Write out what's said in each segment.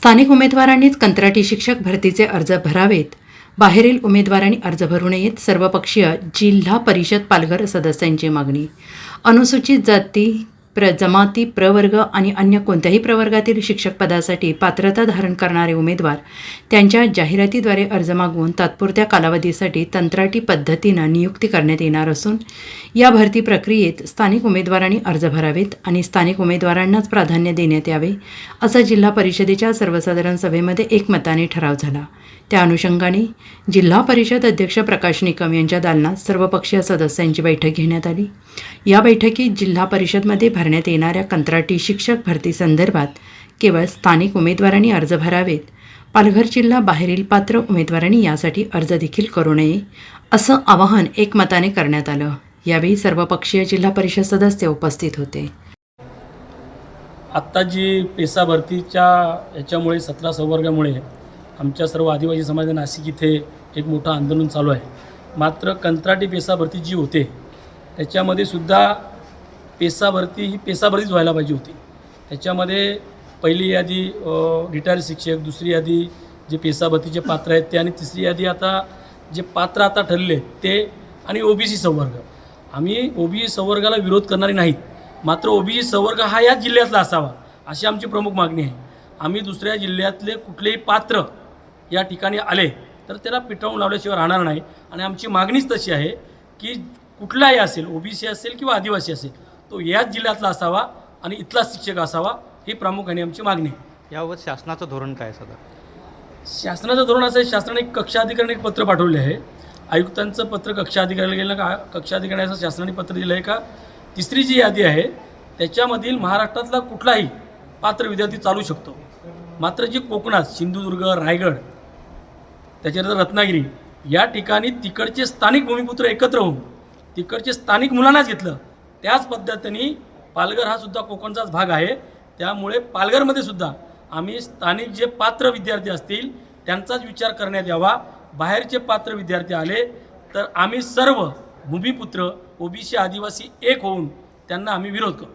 स्थानिक उमेदवारांनीच कंत्राटी शिक्षक भरतीचे अर्ज भरावेत. बाहेरील उमेदवारांनी अर्ज भरू नयेत सर्वपक्षीय जिल्हा परिषद पालघर सदस्यांची मागणी. अनुसूचित जाती प्र जमाती प्रवर्ग आणि अन्य कोणत्याही प्रवर्गातील शिक्षक पदासाठी पात्रता धारण करणारे उमेदवार त्यांच्या जाहिरातीद्वारे अर्ज मागवून तात्पुरत्या कालावधीसाठी तंत्राटी पद्धतीनं नियुक्ती करण्यात येणार असून या भरती प्रक्रियेत स्थानिक उमेदवारांनी अर्ज भरावेत आणि स्थानिक उमेदवारांनाच प्राधान्य देण्यात यावे असा जिल्हा परिषदेच्या सर्वसाधारण सभेमध्ये एकमताने ठराव झाला. त्या अनुषंगाने जिल्हा परिषद अध्यक्ष प्रकाश निकम यांच्या दालनात सर्वपक्षीय सदस्यांची बैठक घेण्यात आली. या बैठकीत जिल्हा परिषदमध्ये भरण्यात येणाऱ्या कंत्राटी शिक्षक भरती संदर्भात केवळ स्थानिक उमेदवारांनी अर्ज भरावेत. पालघर जिल्हा बाहेरील पात्र उमेदवारांनी यासाठी अर्ज देखील करू नये असं आवाहन एकमताने करण्यात आलं. यावेळी सर्वपक्षीय जिल्हा परिषद सदस्य उपस्थित होते. आत्ता जी पेसा भरतीच्या याच्यामुळे सतरा संवर्गामुळे आमच्या सर्व आदिवासी समाज नाशिक इथे एक मोठं आंदोलन चालू आहे. मात्र कंत्राटी पेसा भरती जी होते त्याच्यामध्ये सुद्धा पेसा भरती ही पेसा भरतीच व्हायला पाहिजे होती. त्याच्यामध्ये पहिली यादी रिटायर शिक्षक दुसरी यादी जे पेसा भरतीचे पात्र आहेत ते आणि तिसरी यादी आता जे पात्र आता ठरले ते आणि ओबीसी संवर्ग. आम्ही ओबीसी संवर्गाला विरोध करणारे नाहीत. मात्र ओबीसी संवर्ग हा याच जिल्ह्यातला असावा अशी आमची प्रमुख मागणी आहे. आम्ही दुसऱ्या जिल्ह्यातले कुठलेही पात्र या ठिकाणी आले तर त्याला पिटाळून लावल्याशिवाय राहणार नाही. आणि आमची मागणीच तशी आहे की कुठलाही असेल ओबीसी असेल किंवा आदिवासी असेल तो याच जिल्ह्यातला असावा आणि इथला शिक्षक असावा ही प्रामुख्याने आमची मागणी आहे. याबाबत शासनाचं धोरण काय आहे सध्या? शासनाचं धोरण असं शासनाने कक्षा अधिकाऱ्याने एक पत्र पाठवले आहे. आयुक्तांचं पत्र कक्षा अधिकाऱ्याला गेलं का? कक्षा अधिकाऱ्याचं शासनाने पत्र दिलं आहे का? तिसरी जी यादी आहे त्याच्यामधील महाराष्ट्रातला कुठलाही पात्र विद्यार्थी चालू शकतो. मात्र जी कोकणात सिंधुदुर्ग रायगड त्याच्यानंतर रत्नागिरी या ठिकाणी तिकडचे स्थानिक भूमिपुत्र एकत्र होऊन तिकडचे स्थानिक मुलांनाच घेतलं. त्याच पद्धतीने पालघर हा सुद्धा कोकणचाच भाग आहे. त्यामुळे पालघरमध्ये सुद्धा आम्ही स्थानिक जे पात्र विद्यार्थी असतील त्यांचाच विचार करण्यात यावा. बाहेरचे पात्र विद्यार्थी आले तर आम्ही सर्व भूमिपुत्र ओबीसी आदिवासी एक होऊन त्यांना आम्ही विरोध करू.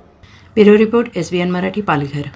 Bureau report S B N Marathi Palghar.